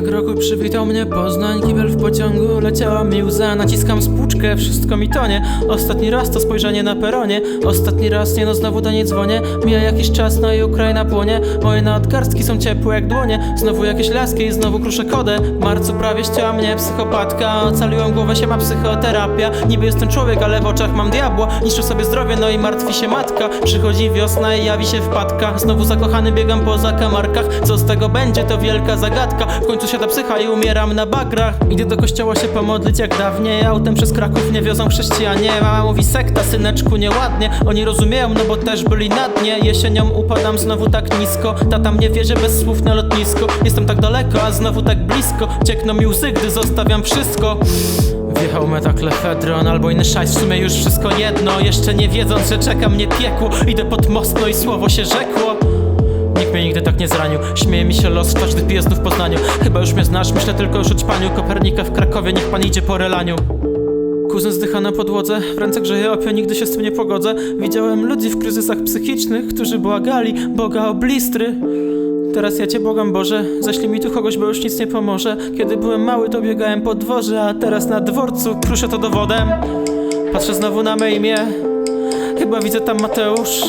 Początek roku przywitał mnie Poznań, kibel w pociągu, leciała mi łza, naciskam spłuczkę, wszystko mi tonie. Ostatni raz to spojrzenie na peronie, ostatni raz nie no znowu do niej dzwonię. Mija jakiś czas, no i Ukraina płonie, moje nadgarstki są ciepłe jak dłonie. Znowu jakieś laski i znowu kruszę kodę. W marcu prawie ścięła mnie psychopatka, ocaliłem głowę się ma psychoterapia. Niby jestem człowiek, ale w oczach mam diabła, niszczę sobie zdrowie, no i martwi się matka. Przychodzi wiosna i jawi się wpadka, znowu zakochany biegam po zakamarkach. Co z tego będzie, to wielka zagadka. W końcu siada psycha i umieram na bagrach. Idę do kościoła się pomodlić jak dawniej. Autem przez Kraków nie wiozą chrześcijanie. Mama mówi sekta, syneczku, nieładnie. Oni rozumieją, no bo też byli na dnie. Jesienią upadam znowu tak nisko. Tata mnie wierzy bez słów na lotnisko. Jestem tak daleko, a znowu tak blisko. Ciekną mi łzy, gdy zostawiam wszystko. Wjechał metaklefedron albo inny szajs, w sumie już wszystko jedno Jeszcze nie wiedząc, że czeka mnie piekło Idę pod most, no i słowo się rzekło Nikt mnie nigdy tak nie zranił. Śmieje mi się los piję znów w Poznaniu. Chyba już mnie znasz, myślę tylko już o ćpaniu. Kopernika w Krakowie, niech pan idzie po relaniu. Kuzyn zdycha na podłodze, w ręce grzeje opie, nigdy się z tym nie pogodzę. Widziałem ludzi w kryzysach psychicznych, którzy błagali Boga o blistry. Teraz ja cię błagam Boże, zaślij mi tu kogoś, bo już nic nie pomoże. Kiedy byłem mały to biegałem po dworze, a teraz na dworcu kruszę to dowodem. Patrzę znowu na me imię, chyba widzę tam Mateusz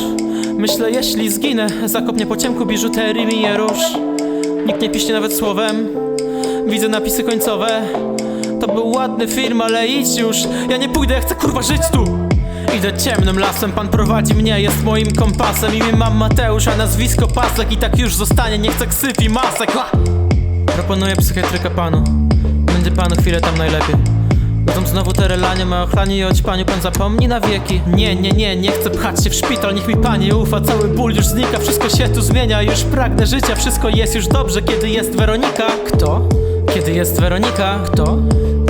Myślę, jeśli zginę, zakop mnie po ciemku biżuterii mi je róż Nikt nie piśnie nawet słowem, widzę napisy końcowe. To był ładny film, ale idź już, ja nie pójdę, ja chcę kurwa żyć tu. Idę ciemnym lasem, pan prowadzi mnie, jest moim kompasem. Imię mam Mateusz, a nazwisko Pasek. I tak już zostanie, nie chcę ksyw i masek. Ha! Proponuję psychiatryka panu. Będzie panu chwilę tam najlepiej znowu te relanie, ma ochlanie i o ćpaniu pan zapomni na wieki Nie, nie, nie, nie chcę pchać się w szpital, niech mi pani ufa Cały ból już znika, wszystko się tu zmienia Już pragnę życia, wszystko jest już dobrze Kiedy jest Weronika? Kto? Kiedy jest Weronika? Kto?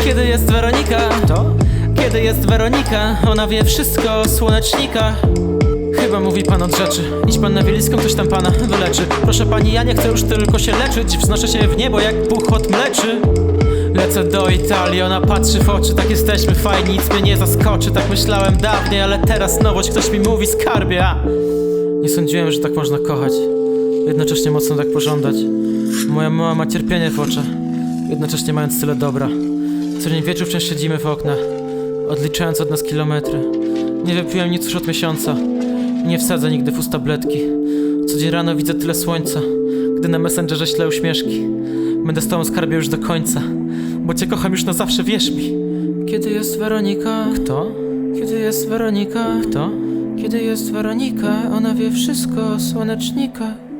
Kiedy jest Weronika? Kto? Kiedy jest Weronika? Ona wie wszystko o słonecznikach Chyba mówi pan od rzeczy. Idź pan na wieliską, ktoś tam pana wyleczy. Proszę pani, ja nie chcę już tylko się leczyć. Wznoszę się w niebo jak buchot mleczy. Lecę do Italii, ona patrzy w oczy, tak jesteśmy fajni, nic mnie nie zaskoczy. Tak myślałem dawniej, ale teraz nowość, ktoś mi mówi skarbie, a Nie sądziłem, że tak można kochać. Jednocześnie mocno tak pożądać. Moja mama ma cierpienie w oczach, jednocześnie mając tyle dobra. Co dzień wieczór wciąż siedzimy w oknach, odliczając od nas kilometry. Nie wypiłem nic już od miesiąca. Nie wsadzę nigdy w usta tabletki. Co dzień rano widzę tyle słońca, gdy na Messengerze ślę uśmieszki. Będę z tobą skarbie już do końca, bo cię kocham już na zawsze, wierz mi. Kiedy jest Weronika? Kto? Kiedy jest Weronika? Kto? Kiedy jest Weronika? Ona wie wszystko o słonecznikach.